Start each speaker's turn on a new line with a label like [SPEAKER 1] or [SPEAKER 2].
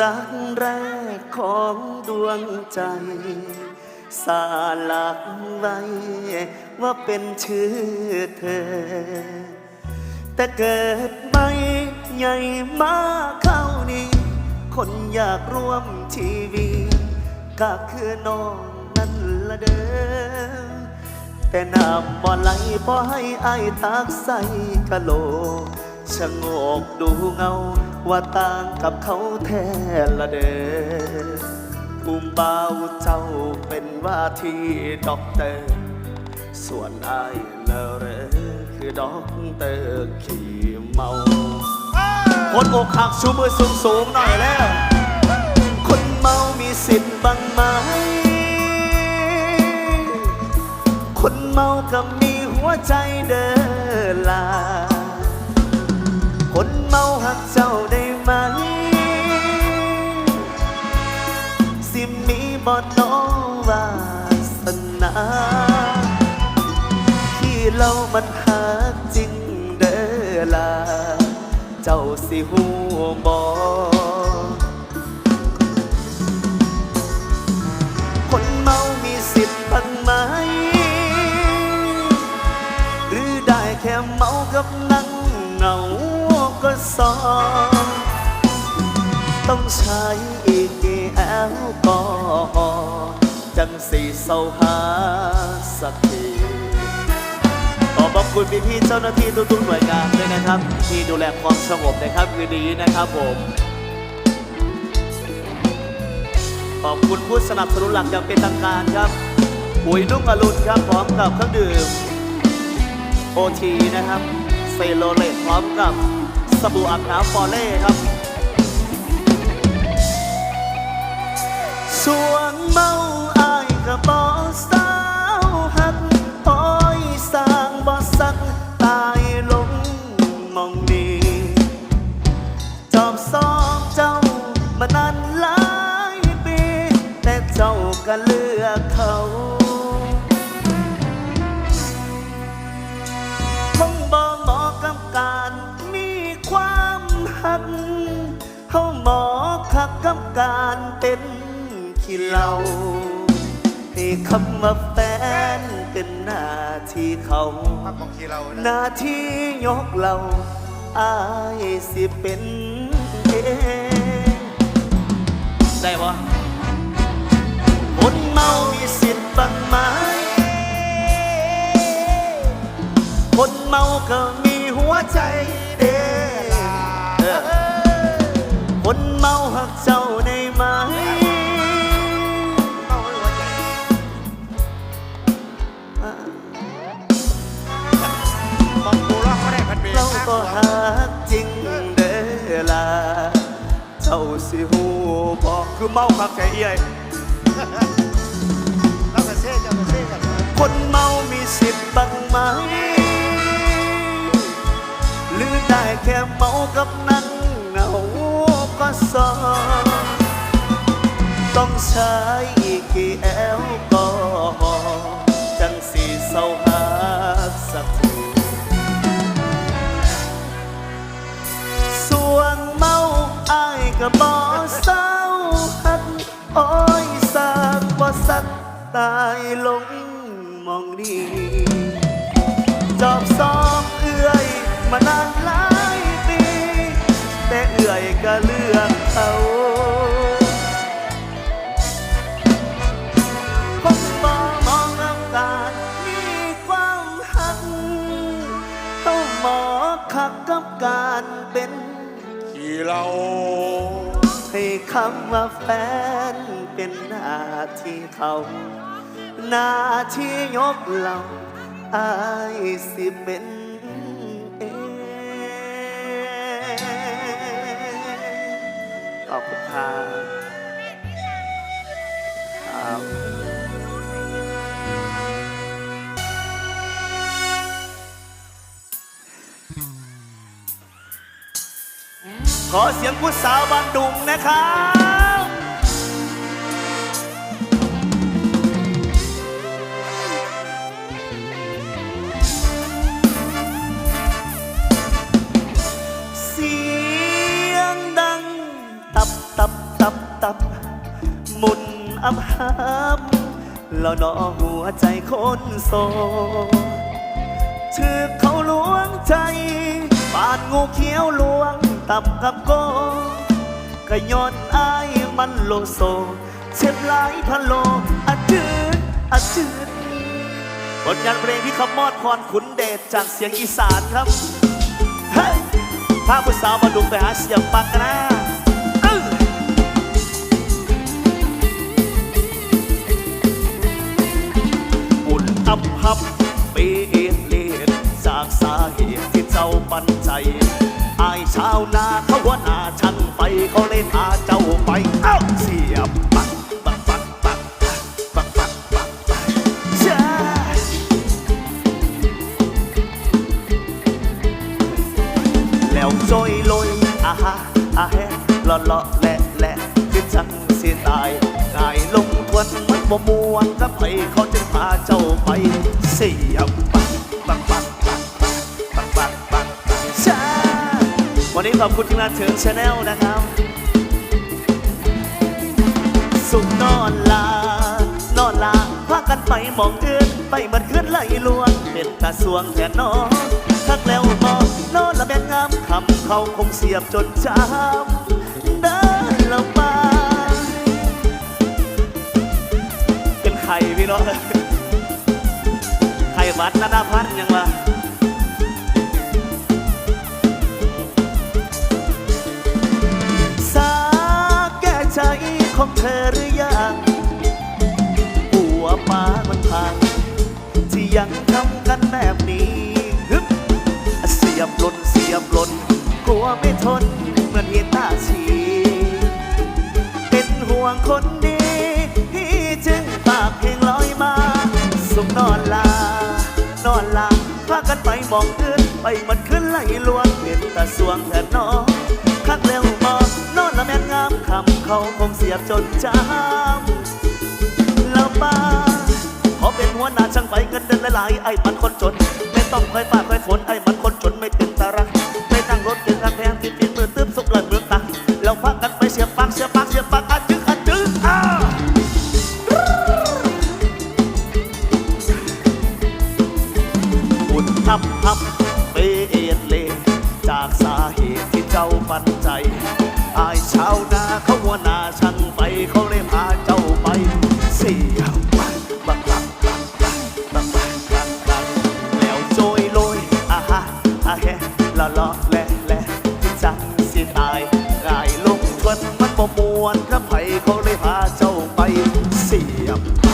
[SPEAKER 1] รักแรกของดวงใจ สาลักไว้ว่าเป็นชื่อเธอ แต่เกิดไม่ใหญ่มากเข้านี้ คนอยากร่วมชีวิตก็คือน้องนั่นละเด้อแต่น้ำบ่ไหลพอให้อายทักใส่กะโหลก ชะโงกดูเงา ว่าต่างกับเขาแท้ละเด้อภูมิเบาวเจ้าเป็นว่าที่ด็อกเตอร์ ส่วนอายละเรอคือด็อกเตอร์ขี่เมา คนอกหักชูมือสูงสูงหน่อยแล้ว คนเมามีสิทธิ์บ้างไหม คนเมาก็มีหัวใจเดิน บ่น้อวาสนาที่เรามันหักจริงเด้อลา เจ้าสิหูบอคนเมามีสิทธิ์บ้างไหม หรือได้แค่เมากับนั่งเหงาก็สอง ต้องใช้อีกกี่แอลกอฮอล์จังสีเศร้าหาสักทีขอบคุณพี่ๆเจ้าหน้าที่ทุกๆหน่วยงานด้วยนะครับ ที่ดูแลความสงบในค่ำคืนนี้นะครับผมขอบคุณผู้สนับสนุนหลักอย่างเป็นทางการครับปุ๋ยนุ่งอรุณครับพร้อมกับเครื่องดื่มโอทีนะครับเซโลเลตพร้อมกับสบู่อาบน้ำฟอเล่ครับ ส่ว คำว่าแฟนเป็นหน้าที่เขา
[SPEAKER 2] พักของทีเรา
[SPEAKER 1] ห
[SPEAKER 2] นะ
[SPEAKER 1] น้าที่ยกเราอายสิเป็นเองได้ปะคนเมามีสิทธิ์บ้างไหมคนเมาก็มีหัวใจเด้เออคนเมาหักเจ้าได้ไหม คือเมาคักใจเอี้ย
[SPEAKER 2] แล้วก็เซ่จะมาเซ่กัน
[SPEAKER 1] คนเมามีสิทธิ์บ้างไหม หรือได้แค่เมากับนั่งเหงาก็สองต้องใช้อีกกี่แอลกอฮอล์จังสีเศร้าหาสักทีส่วงเมาอายก็บ่เศร้า หักโอ้ยสางบ่สักตายลงมองนี่จอบสองเอื้อยมานานหลายปี แต่เอื้อยก็เลือกเขาคงบ่มองกัการมีความหักต้องหมอคักกับการเป็น
[SPEAKER 2] ที่เรา
[SPEAKER 1] ให้คำว่าแฟนเป็นหน้าที่เขา หน้าที่ยกเราอายสิเป็นเองขอบคุณครับ ขอเสียงผู้สาวบานดุงนะครับเสียงดัง ตับตับอับหับแล้วเนอหัวใจคนโสถือเขาลวงใจปานงูเขียวลวง กับโกก็ย้อนอายมันโลโซ เช็ดหลายพันโลอาจืดอาจืดผลงานเพลงที่ขมอดพรขุนเดชจากเสียงอีสานครับเฮ้ยพาผู้สาวมาดุไปหาเสียงปักกันนะอื้ออุ่นอับพับเปเอเลดจากสาเหตุที่เจ้าปันใจ อายชาวนา หัวหน้าช่างไฟเขาเลยพาเจ้าไปเอ้าเสียบปักปักปักปักปักปักปักปักจ้าแล้วจอยลอยอาฮะอาแฮละละแหละแหละคือจังสิตายกายลงทวนมันบ่มวนกับไปเขาจึงพาเจ้าไปเสียบักปักปักปักปัก วันนี้ขอบคุณทีมงานเถิงชาแนลนะครับ สุขนอนลา นอนลาพากันไปมองเดือนไปมันขึ้นไหลลวงเป็นตาสวงแทนนอทักแล้วมองนอนละแบงงามคำเขาคงเสียบจนจำเดินละมา เป็นไข่พี่น้องไข่วัดนานาพันยังวะ ของเธอหรือยังหัวปามันพัง ที่ยังทำกันแบบนี้ฮึบเสียบหล่นเสียบหล่นกลัวไม่ทนเหมือนเห็นตาชีเป็นห่วงคนดีพี่จึงฝากเพลงลอยมา สุขนอนลา นอนลาพากันไปมองขึ้นไปมันขึ้นไหลลวงเป็นตาสวงแต่นอคักเร็วมอนอนละแม่งามคำ เขาคงเสียบจนจำแล้วบ้าขอเป็นหัวหน้าช่างไฟเงินเดือนหลายๆไอ้มันคนจน ไม่ต้องคอยฟ้าคอยฝนไอ้มันคนจนไม่ถึงตารักไม่นั่งรถถึงกระแพงที่ปีนมือตื้มสุกเลยเมืองตังแล้วพากันไปเสียบปากเสียบปากเสียบปากอัดจึงอัดจึงอ้าอุ่นทับทับ วนมันบ่มวนกับไผเขาได้พาเจ้าไปเสียบ